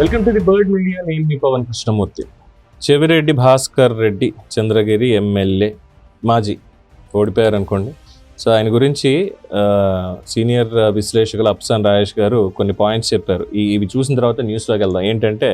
Welcome to the Bird Media. నేను మీ Pavan Krishnamurthy. Chevireddy Bhaskar Reddy Chandragiri MLA మాజీ ఓడిపోయారు అనుకోండి. సో ఆయన గురించి సీనియర్ విశ్లేషకులు అప్సాన్ రాజేష్ గారు కొన్ని పాయింట్స్ చెప్పారు. ఈ ఇవి చూసిన తర్వాత న్యూస్లోకి వెళ్దాం. ఏంటంటే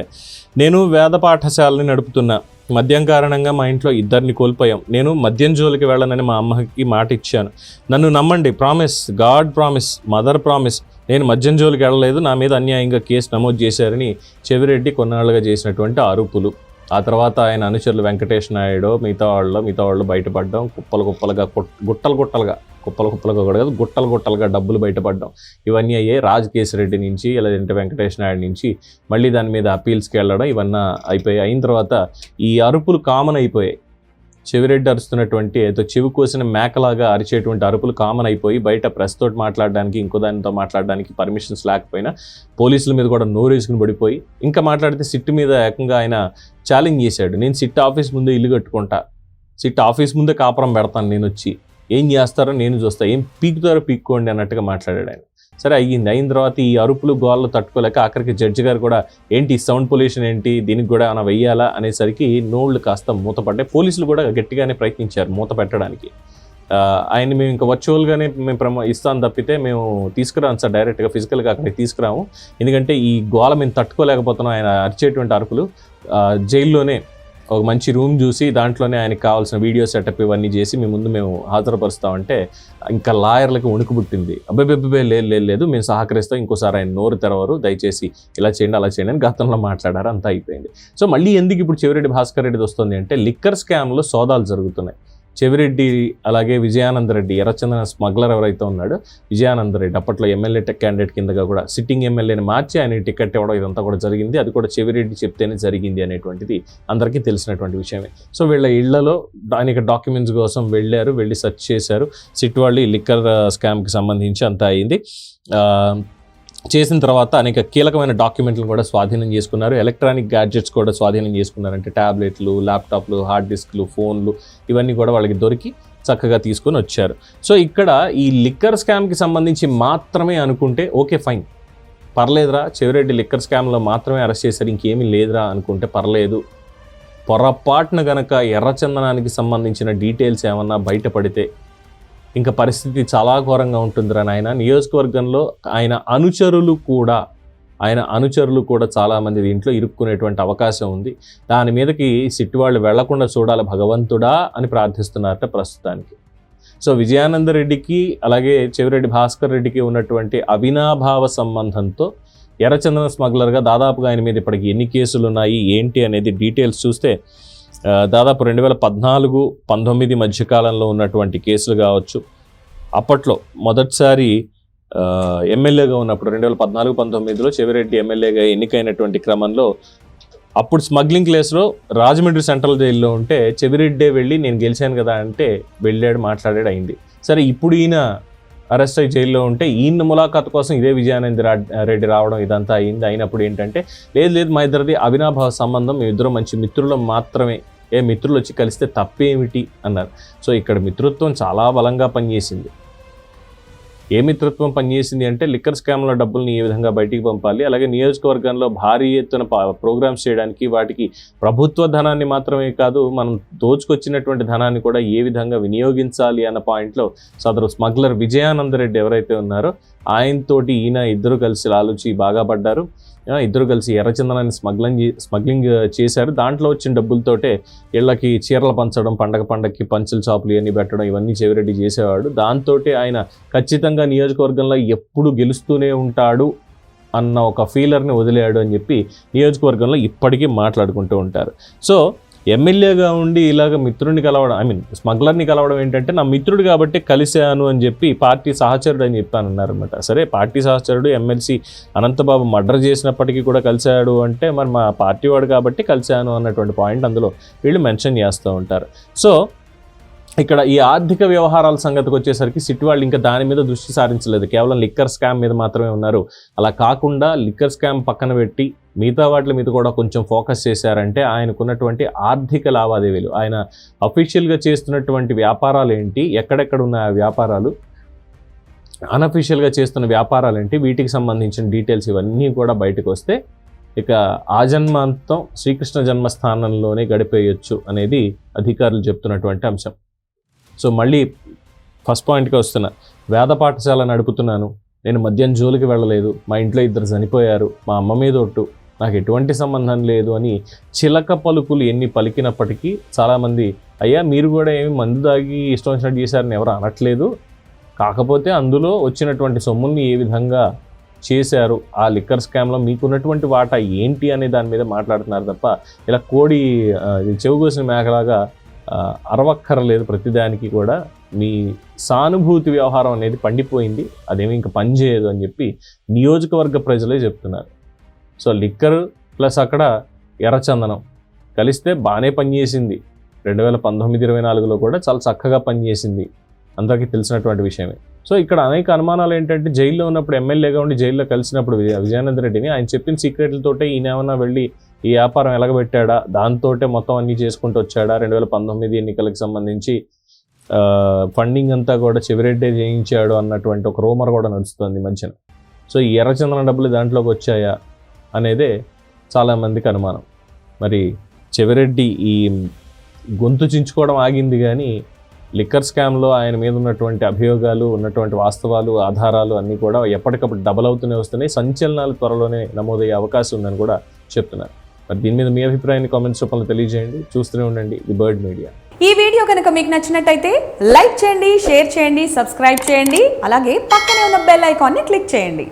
నేను వేద పాఠశాలని నడుపుతున్నా. మద్యం కారణంగా మా ఇంట్లో ఇద్దరిని కోల్పోయాం. నేను మద్యం జోలికి వెళ్ళనని మా అమ్మకి మాట ఇచ్చాను నన్ను నమ్మండి promise God promise mother promise. నేను మద్యం జోలికి వెళ్ళలేదు నా మీద అన్యాయంగా కేసు నమోదు చేశారని చెవిరెడ్డి కొన్నాళ్ళుగా చేసినటువంటి ఆరోపులు. ఆ తర్వాత ఆయన అనుచరులు వెంకటేష్ నాయుడు మిగతా వాళ్ళు మిగతా వాళ్ళు బయటపడడం కుప్పలు కుప్పలుగా గుట్టలు గుట్టలుగా కుప్పలు కుప్పలుగా కూడా కాదు గుట్టలు గుట్టలుగా డబ్బులు బయటపడడం. ఇవన్నీ అయ్యాయి రాజ్ నుంచి లేదంటే వెంకటేష్ నాయుడు నుంచి మళ్ళీ దాని మీద అపీల్స్కి వెళ్ళడం ఇవన్నీ అయిపోయాయి. అయిన తర్వాత ఈ అరుపులు కామన్ అయిపోయాయి. చెవిరెడ్డి అరుస్తున్నటువంటి ఏదో చెవి కోసిన మేకలాగా అరిచేటువంటి అరుపులు కామన్ అయిపోయి బయట ప్రెస్ తోటి మాట్లాడడానికి ఇంకో దానితో మాట్లాడడానికి పర్మిషన్స్ లేకపోయినా పోలీసుల మీద కూడా నోరేసుకుని పడిపోయి ఇంకా మాట్లాడితే సిట్ మీద ఏకంగా ఆయన ఛాలెంజ్ చేశాడు. నేను సిట్ ఆఫీస్ ముందే ఇల్లు కట్టుకుంటా. సిట్ ఆఫీస్ ముందే కాపురం పెడతాను నేను వచ్చి ఏం చేస్తారో నేను చూస్తా. ఏం పీకుతారో పీక్కోండి అన్నట్టుగా మాట్లాడాడు ఆయన. సరే అయ్యింది. అయిన తర్వాత ఈ అరుపులు గోళ్ళు తట్టుకోలేక ఆఖరికి జడ్జి గారు కూడా ఏంటి సౌండ్ పొల్యూషన్ ఏంటి? దీనికి కూడా ఏమైనా వెయ్యాలా? అనేసరికి నోళ్ళు కాస్త మూతపడ్డాయి. పోలీసులు కూడా గట్టిగానే ప్రయత్నించారు మూత పెట్టడానికి. ఆయన మేము ఇంకా వర్చువల్గానే మేము ప్రమ ఇస్తాను తప్పితే మేము తీసుకురాము సార్ డైరెక్ట్గా ఫిజికల్గా అక్కడికి తీసుకురాము. ఎందుకంటే ఈ గోల మేము తట్టుకోలేకపోతున్నాం. ఆయన అరిచేటువంటి అరుపులు జైల్లోనే ఒక మంచి రూమ్ చూసి దాంట్లోనే ఆయనకి కావాల్సిన వీడియో సెటప్ ఇవన్నీ చేసి మీ ముందు మేము హాజరుపరుస్తామంటే ఇంకా లాయర్లకు వణుకు పుట్టింది. అబ్బాయి లేదు లేదు లేదు మేము సహకరిస్తాం ఇంకోసారి ఆయన నోరు తెరవరు దయచేసి ఇలా చేయండి అలా చేయండి అని గతంలో మాట్లాడారు అంతా అయిపోయింది. సో మళ్ళీ ఎందుకు ఇప్పుడు చెవిరెడ్డి భాస్కర్ రెడ్డిది వస్తుంది అంటే లిక్కర్ స్కామ్లో సోదాలు జరుగుతున్నాయి. చెవిరెడ్డి అలాగే విజయానంద రెడ్డి ఎర్రచందన స్మగ్లర్ ఎవరైతే ఉన్నాడో విజయానంద రెడ్డి అప్పట్లో ఎమ్మెల్యే క్యాండిడేట్ కిందగా కూడా సిట్టింగ్ ఎమ్మెల్యేని మార్చి ఆయన టికెట్ ఇవ్వడం ఇదంతా కూడా జరిగింది. అది కూడా చెవిరెడ్డి చెప్తేనే జరిగింది అనేటువంటిది అందరికీ తెలిసినటువంటి విషయమే. సో వీళ్ళ ఇళ్ళలో దానికి డాక్యుమెంట్స్ కోసం వెళ్ళారు వెళ్ళి సెర్చ్ చేశారు. సిట్ వాళ్ళు ఈ లిక్కర్ స్కామ్కి సంబంధించి అంతా అయింది. చేసిన తర్వాత అనేక కీలకమైన డాక్యుమెంట్లు కూడా స్వాధీనం చేసుకున్నారు. ఎలక్ట్రానిక్ గ్యాడ్జెట్స్ కూడా స్వాధీనం చేసుకున్నారు అంటే ట్యాబ్లెట్లు ల్యాప్టాప్లు హార్డ్ డిస్క్లు ఫోన్లు ఇవన్నీ కూడా వాళ్ళకి దొరికి చక్కగా తీసుకొని వచ్చారు. సో ఇక్కడ ఈ లిక్కర్ స్కామ్కి సంబంధించి మాత్రమే అనుకుంటే ఓకే ఫైన్. పర్లేదురా చెవిరెడ్డి లిక్కర్ స్కామ్లో మాత్రమే అరెస్ట్ చేశారు ఇంకేమీ లేదురా అనుకుంటే పర్లేదు. పొరపాటున గనక ఎర్రచందనానికి సంబంధించిన డీటెయిల్స్ ఏమన్నా బయటపడితే ఇంకా పరిస్థితి చాలా ఘోరంగా ఉంటుందిరా నాయన. నియోజకవర్గంలో ఆయన అనుచరులు కూడా ఆయన అనుచరులు కూడా చాలామంది దీంట్లో ఇరుక్కునేటువంటి అవకాశం ఉంది. దాని మీదకి సిట్టి వాళ్ళు వెళ్ళకుండా చూడాలి భగవంతుడా అని ప్రార్థిస్తున్నారట ప్రస్తుతానికి. సో విజయానంద రెడ్డికి అలాగే చెవిరెడ్డి భాస్కర్ రెడ్డికి ఉన్నటువంటి అవినాభావ సంబంధంతో ఎర్రచందన స్మగ్లర్గా దాదాపుగా ఆయన మీద ఇప్పటికి ఎన్ని కేసులు ఉన్నాయి ఏంటి అనేది డీటెయిల్స్ చూస్తే దాదాపు రెండు వేల పద్నాలుగు పంతొమ్మిది మధ్యకాలంలో ఉన్నటువంటి కేసులు కావచ్చు. అప్పట్లో మొదటిసారి ఎమ్మెల్యేగా ఉన్నప్పుడు రెండు వేల పద్నాలుగు పంతొమ్మిదిలో చెవిరెడ్డి ఎమ్మెల్యేగా ఎన్నికైనటువంటి క్రమంలో అప్పుడు స్మగ్లింగ్ కేసులో రాజమండ్రి సెంట్రల్ జైల్లో ఉంటే చెవిరెడ్డే వెళ్ళి నేను గెలిచాను కదా అంటే వెళ్ళాడు మాట్లాడాడు అయింది. సరే ఇప్పుడు ఈయన అరెస్ట్ అయ్యి జైల్లో ఉంటే ఈయన ములాఖాత్ కోసం ఇదే విజయానంద రెడ్డి రావడం ఇదంతా అయింది. అయినప్పుడు ఏంటంటే లేదు లేదు మా ఇద్దరిది అవినాభావ సంబంధం మేము మంచి మిత్రులం మాత్రమే ఏ మిత్రులు వచ్చి కలిస్తే తప్పేమిటి అన్నారు. సో ఇక్కడ మిత్రత్వం చాలా బలంగా పనిచేసింది. ఏ మిత్రత్వం పనిచేసింది అంటే లిక్కర్ స్కామ్ల డబ్బుల్ని ఏ విధంగా బయటికి పంపాలి అలాగే నియోజకవర్గంలో భారీ ఎత్తున ప్రోగ్రామ్స్ చేయడానికి వాటికి ప్రభుత్వ ధనాన్ని మాత్రమే కాదు మనం దోచుకొచ్చినటువంటి ధనాన్ని కూడా ఏ విధంగా వినియోగించాలి అన్న పాయింట్లో సదరు స్మగ్లర్ విజయానందరెడ్డి ఎవరైతే ఉన్నారో ఆయనతోటి ఈయన ఇద్దరు కలిసి ఆలోచి బాగా పడ్డారు. ఇద్దరు కలిసి ఎర్రచందనాన్ని స్మగ్లింగ్ స్మగ్లింగ్ చేశారు. దాంట్లో వచ్చిన డబ్బులతోటే ఇళ్ళకి చీరలు పంచడం పండగ పండగకి పంచుల షాపులు ఇవన్నీ పెట్టడం ఇవన్నీ చెవిరెడ్డి చేసేవాడు. దాంతో ఆయన ఖచ్చితంగా నియోజకవర్గంలో ఎప్పుడు గెలుస్తూనే ఉంటాడు అన్న ఒక ఫీలర్ని వదిలేయాడు అని చెప్పి నియోజకవర్గంలో ఇప్పటికీ మాట్లాడుకుంటూ ఉంటారు. సో ఎమ్మెల్యేగా ఉండి ఇలాగ మిత్రుడిని కలవడం ఐ మీన్ స్మగ్లర్ని కలవడం ఏంటంటే నా మిత్రుడు కాబట్టి కలిశాను అని చెప్పి పార్టీ సహచరుడు అని చెప్పానన్నారనమాట సరే పార్టీ సహచరుడు ఎమ్మెల్సీ అనంతబాబు మర్డర్ చేసినప్పటికీ కూడా కలిశాడు అంటే మరి మా పార్టీ వాడు కాబట్టి కలిశాను అన్నటువంటి పాయింట్ అందులో వీళ్ళు మెన్షన్ చేస్తూ ఉంటారు. సో ఇక్కడ ఈ ఆర్థిక వ్యవహారాల సంగతికి వచ్చేసరికి సిటీ వాళ్ళు ఇంకా దాని మీద దృష్టి సారించలేదు. కేవలం లిక్కర్ స్కామ్ మీద మాత్రమే ఉన్నారు. అలా కాకుండా లిక్కర్ స్కామ్ పక్కన పెట్టి మిగతా వాటి మీద కూడా కొంచెం ఫోకస్ చేశారంటే ఆయనకున్నటువంటి ఆర్థిక లావాదేవీలు ఆయన అఫీషియల్గా చేస్తున్నటువంటి వ్యాపారాలు ఏంటి ఎక్కడెక్కడ ఉన్న ఆ వ్యాపారాలు అన్అఫీషియల్గా చేస్తున్న వ్యాపారాలు ఏంటి వీటికి సంబంధించిన డీటెయిల్స్ ఇవన్నీ కూడా బయటకు వస్తే ఇక ఆ జన్మాంతం శ్రీకృష్ణ జన్మస్థానంలోనే గడిపేయొచ్చు అనేది అధికారులు చెప్తున్నటువంటి అంశం. సో మళ్ళీ ఫస్ట్ పాయింట్కి వస్తున్నా. వేద పాఠశాల నడుపుతున్నాను. నేను మద్యం జోలికి వెళ్ళలేదు. మా ఇంట్లో ఇద్దరు చనిపోయారు. మా అమ్మ మీద ఒట్టు. నాకు ఎటువంటి సంబంధం లేదు అని చిలక పలుకులు ఎన్ని పలికినప్పటికీ చాలామంది అయ్యా మీరు కూడా ఏమి మందు దాగి ఇష్టం వచ్చినట్టు చేశారని ఎవరు అనట్లేదు. కాకపోతే అందులో వచ్చినటువంటి సొమ్ముల్ని ఏ విధంగా చేశారు? ఆ లిక్కర్ స్కామ్లో మీకున్నటువంటి వాటా ఏంటి? అనే దాని మీద మాట్లాడుతున్నారు తప్ప ఇలా కోడి ఇది చెవుకోసిన మేకలాగా అరవక్కర్లేదు ప్రతిదానికి కూడా. మీ సానుభూతి వ్యవహారం అనేది పండిపోయింది. అదేమి ఇంకా పనిచేయదు అని చెప్పి నియోజకవర్గ ప్రజలే చెప్తున్నారు. సో లిక్కర్ ప్లస్ అక్కడ ఎర్రచందనం కలిస్తే బాగానే పనిచేసింది రెండు వేల పంతొమ్మిది ఇరవై నాలుగులో కూడా చాలా చక్కగా పనిచేసింది అందరికీ తెలిసినటువంటి విషయమే. సో ఇక్కడ అనేక అనుమానాలు ఏంటంటే జైల్లో ఉన్నప్పుడు ఎమ్మెల్యేగా ఉండి జైల్లో కలిసినప్పుడు విజయానంద రెడ్డిని ఆయన చెప్పిన సీక్రెట్లతోటే ఈయన ఏమైనా వెళ్ళి ఈ వ్యాపారం ఎలగబెట్టాడా దాంతోటే మొత్తం అన్ని చేసుకుంటూ వచ్చాడా? రెండు వేల పంతొమ్మిది ఎన్నికలకు సంబంధించి ఫండింగ్ అంతా కూడా చెవిరెడ్డే చేయించాడు అన్నటువంటి ఒక రూమర్ కూడా నడుస్తుంది మధ్యన. సో ఈ ఎర్రచందన డబ్బులు దాంట్లోకి వచ్చాయా అనేదే చాలామందికి అనుమానం. మరి చెవిరెడ్డి ఈ గొంతు చించుకోవడం ఆగింది కానీ లిక్కర్ స్కామ్లో ఆయన మీద ఉన్నటువంటి అభియోగాలు ఉన్నటువంటి వాస్తవాలు ఆధారాలు అన్నీ కూడా ఎప్పటికప్పుడు డబల్ అవుతూనే వస్తున్నాయి. సంచలనాలు త్వరలోనే నమోదయ్యే అవకాశం ఉందని కూడా చెప్తున్నారు. మరి దీని మీద మీ అభిప్రాయాన్ని కామెంట్స్ రూపంలో తెలియజేయండి. చూస్తూనే ఉండండి ది బర్డ్ మీడియా. ఈ వీడియో కనుక మీకు నచ్చినట్టయితే లైక్ చేయండి షేర్ చేయండి సబ్స్క్రైబ్ చేయండి అలాగే పక్కనే ఉన్న బెల్ ఐకాన్ని క్లిక్ చేయండి.